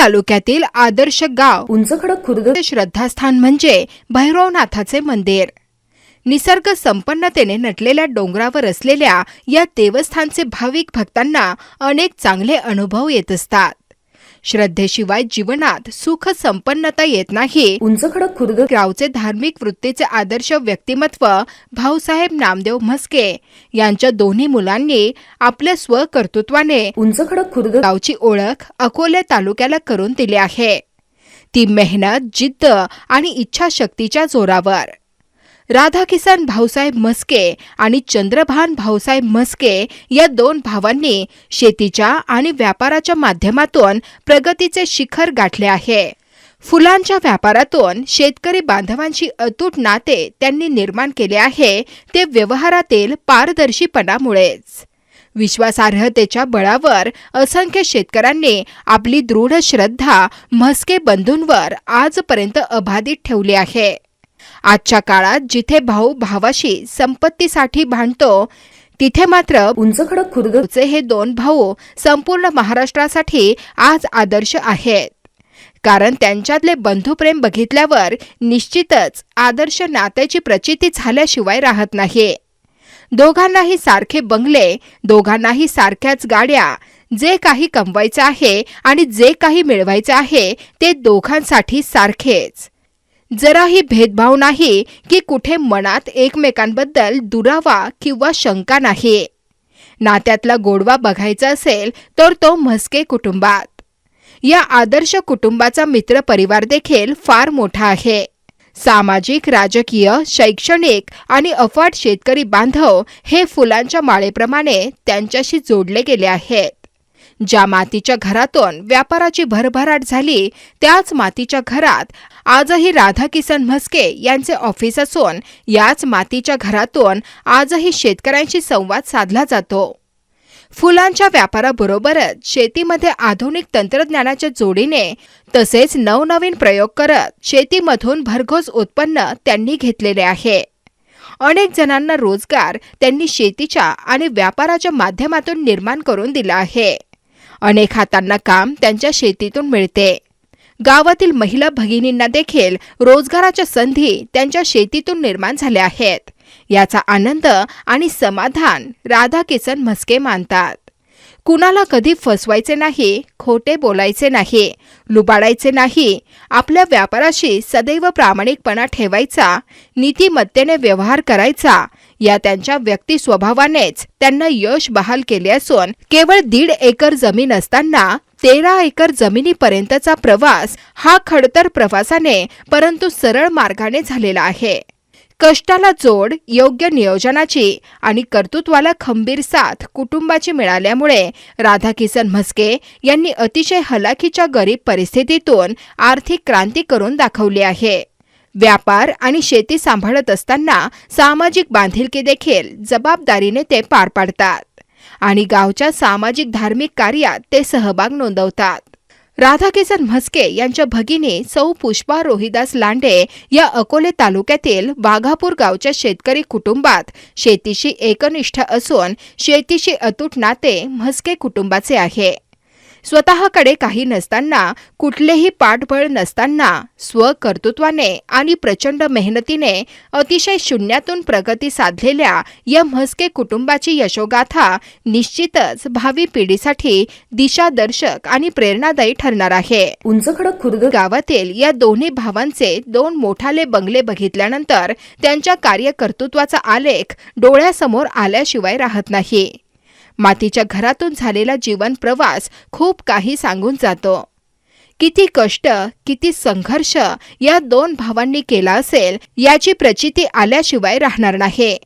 तालुक्यातील आदर्श गाव. उंच खडक खुर्द श्रद्धास्थान म्हणजे भैरवनाथाचे मंदिर. निसर्ग संपन्नतेने नटलेल्या डोंगरावर असलेल्या या देवस्थानचे भाविक भक्तांना अनेक चांगले अनुभव येत असतात. श्रद्धेशिवाय जीवनात सुख संपन्नता येत नाही. उंच खडक खुर्द गावचे धार्मिक वृत्तीचे आदर्श व्यक्तिमत्व भाऊसाहेब नामदेव म्हस्के यांच्या दोन्ही मुलांनी आपल्या स्वकर्तृत्वाने उंच खडक खुर्द गावची ओळख अकोले तालुक्याला करून दिली आहे. ती मेहनत जिद्द आणि इच्छाशक्तीच्या जोरावर राधाकिसन भाऊसाहेब म्हस्के आणि चंद्रभान भाऊसाहेब म्हस्के या दोन भावांनी शेतीच्या आणि व्यापाराच्या माध्यमातून प्रगतीचे शिखर गाठले आहे. फुलांच्या व्यापारातून शेतकरी बांधवांशी अतूट नाते त्यांनी निर्माण केले आहे ते व्यवहारातील पारदर्शीपणामुळेच. विश्वासार्हतेच्या बळावर असंख्य शेतकऱ्यांनी आपली दृढ श्रद्धा म्हस्के बंधूंवर आजपर्यंत अबाधित ठेवली आहे. आजच्या काळात जिथे भाऊ भावाशी संपत्तीसाठी भांडतो तिथे मात्र उंच खडक खुर्द चे हे दोन भाऊ संपूर्ण महाराष्ट्रासाठी आज आदर्श आहेत. कारण त्यांच्यातले बंधुप्रेम बघितल्यावर निश्चितच आदर्श नात्याची प्रचिती झाल्याशिवाय राहत नाही. दोघांनाही सारखे बंगले दोघांनाही सारख्याच गाड्या जे काही कमवायचं आहे आणि जे काही मिळवायचं आहे ते दोघांसाठी सारखेच. जराही भेदभाव नाही की कुठे मनात एकमेकांबद्दल दुरावा किंवा शंका नाही. नात्यातला गोडवा बघायचा असेल तर तो म्हस्के कुटुंबात. या आदर्श कुटुंबाचा मित्र परिवार देखील फार मोठा आहे. सामाजिक राजकीय शैक्षणिक आणि अफाट शेतकरी बांधव हे फुलांच्या माळेप्रमाणे त्यांच्याशी जोडले गेले आहेत. ज्या मातीच्या घरातून व्यापाराची भरभराट झाली त्याच मातीच्या घरात आजही राधा किसन म्हस्के यांचे ऑफिस असून याच मातीच्या घरातून आजही शेतकऱ्यांशी संवाद साधला जातो. फुलांच्या व्यापाराबरोबरच शेतीमध्ये आधुनिक तंत्रज्ञानाच्या जोडीने तसेच नवनवीन प्रयोग करत शेतीमधून भरघोस उत्पन्न त्यांनी घेतलेले आहे. अनेक जणांना रोजगार त्यांनी शेतीच्या आणि व्यापाराच्या माध्यमातून निर्माण करून दिला आहे. अनेक हातांना काम त्यांच्या शेतीतून मिळते. गावातील महिला भगिनींना देखील रोजगाराच्या संधी त्यांच्या शेतीतून निर्माण झाल्या आहेत. याचा आनंद आणि समाधान राधाकिसन म्हस्के मानतात. कुणाला कधी फसवायचे नाही खोटे बोलायचे नाही लुबाडायचे नाही आपल्या व्यापाराशी सदैव प्रामाणिकपणा ठेवायचा नीतिमत्तेने व्यवहार करायचा या त्यांच्या व्यक्ती स्वभावानेच त्यांना यश बहाल केले असून केवळ दीड एकर जमीन असताना तेरा एकर जमिनीपर्यंतचा प्रवास हा खडतर प्रवासाने परंतु सरळ मार्गाने झालेला आहे. कष्टाला जोड योग्य नियोजनाची आणि कर्तृत्वाला खंबीर साथ कुटुंबाची मिळाल्यामुळे राधाकिसन म्हस्के यांनी अतिशय हलाखीच्या गरीब परिस्थितीतून आर्थिक क्रांती करून दाखवली आहे. व्यापार आणि शेती सांभाळत असताना सामाजिक बांधिलकी देखील जबाबदारीने ते पार पाडतात. आणि गावच्या सामाजिक धार्मिक कार्यात ते सहभाग नोंदवतात. राधाकिसन म्हस्के यांच्या भगिनी सौ पुष्पा रोहिदास लांडे या अकोले तालुक्यातील वाघापूर गावच्या शेतकरी कुटुंबात शेतीशी एकनिष्ठ असून शेतीशी अतूट नाते म्हस्के कुटुंबाचे आहे. स्वतःकडे काही नसताना कुठलेही पाठबळ नसताना स्वकर्तृत्वाने आणि प्रचंड मेहनतीने अतिशय शून्यातून प्रगती साधलेल्या या म्हस्के कुटुंबाची यशोगाथा निश्चितच भावी पिढीसाठी दिशादर्शक आणि प्रेरणादायी ठरणार आहे. उंच खडक खुर्द गावातील या दोन्ही भावांचे दोन मोठाले बंगले बघितल्यानंतर त्यांच्या कार्यकर्तृत्वाचा आलेख डोळ्यासमोर आल्याशिवाय राहत नाही. मातीच्या घरातून झालेला जीवन प्रवास खूप काही सांगून जातो. किती कष्ट किती संघर्ष या दोन भावांनी केला असेल याची प्रचिती आल्याशिवाय राहणार नाही.